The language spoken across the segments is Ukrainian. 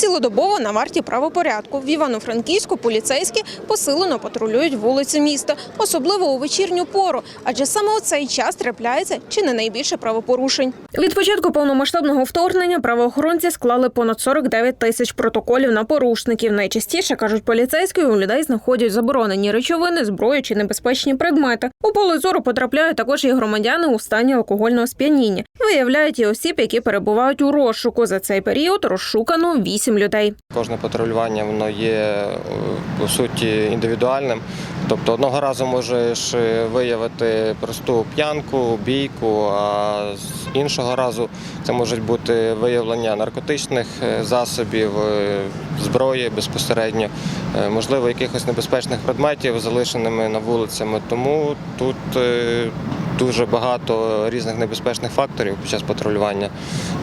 Цілодобово на варті правопорядку. В Івано-Франківську поліцейські посилено патрулюють вулиці міста, особливо у вечірню пору, адже саме у цей час трапляється чи не найбільше правопорушень. Від початку повномасштабного вторгнення правоохоронці склали понад 49 тисяч протоколів на порушників. Найчастіше кажуть поліцейські, у людей знаходять заборонені речовини, зброю чи небезпечні предмети. У поле зору потрапляють також і громадяни у стані алкогольного сп'яніння. Виявляють і осіб, які перебувають у розшуку. За цей період розшукано 8 людей. Кожне патрулювання воно є е, по суті індивідуальним. Тобто одного разу можеш е, виявити просту п'янку, бійку, а з іншого разу це можуть бути виявлення наркотичних е, засобів, зброї безпосередньо, можливо, якихось небезпечних предметів, залишеними на вулицями. Тому тут дуже багато різних небезпечних факторів під час патрулювання,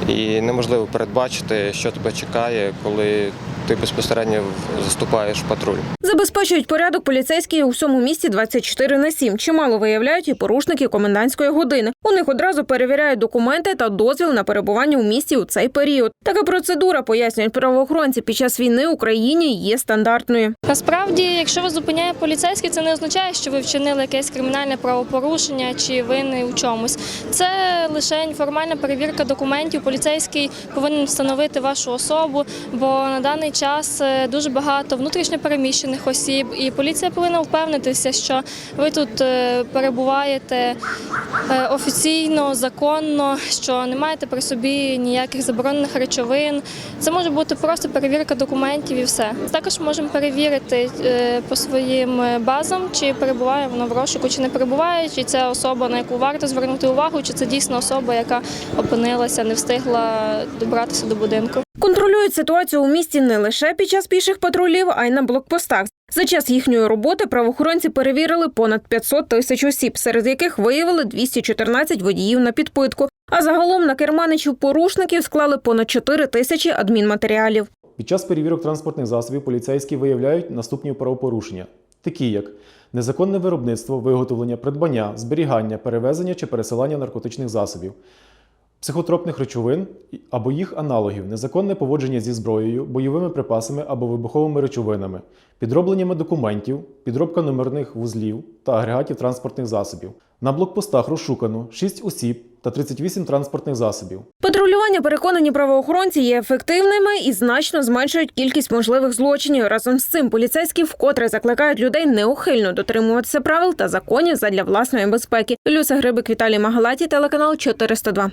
і неможливо передбачити, що тебе чекає, коли ти безпосередньо заступаєш в патруль. Забезпечують порядок поліцейські у всьому місті 24 на 7. Чимало виявляють і порушники комендантської години. У них одразу перевіряють документи та дозвіл на перебування у місті у цей період. Така процедура, пояснюють правоохоронці, під час війни Україні є стандартною. Насправді, якщо вас зупиняє поліцейський, це не означає, що ви вчинили якесь кримінальне правопорушення чи винний у чомусь. Це лише формальна перевірка документів. Поліцейський повинен встановити вашу особу, бо на даний час е, дуже багато внутрішньопереміщених осіб, і поліція повинна впевнитися, що ви тут е, перебуваєте е, офіційно, законно, що не маєте при собі ніяких заборонених речовин. Це може бути просто перевірка документів і все. Також можемо перевірити е, по своїм базам, чи перебуває вона в розшуку, чи не перебуває, чи це особа, на яку варто звернути увагу, чи це дійсно особа, яка опинилася, не встигла добратися до будинку. Контролюють ситуацію у місті не лише під час піших патрулів, а й на блокпостах. За час їхньої роботи правоохоронці перевірили понад 500 тисяч осіб, серед яких виявили 214 водіїв на підпитку. А загалом на керманичів порушників склали понад 4 тисячі адмінматеріалів. Під час перевірок транспортних засобів поліцейські виявляють наступні правопорушення, такі як незаконне виробництво, виготовлення, придбання, зберігання, перевезення чи пересилання наркотичних засобів, психотропних речовин або їх аналогів, незаконне поводження зі зброєю, бойовими припасами або вибуховими речовинами, підробленнями документів, підробка номерних вузлів та агрегатів транспортних засобів. На блокпостах розшукано 6 осіб та 38 транспортних засобів. Патрулювання, переконані правоохоронці, є ефективними і значно зменшують кількість можливих злочинів. Разом з цим поліцейські вкотре закликають людей неухильно дотримуватися правил та законів задля власної безпеки. Люся Грибик, Віталій Магалаті, телеканал 402.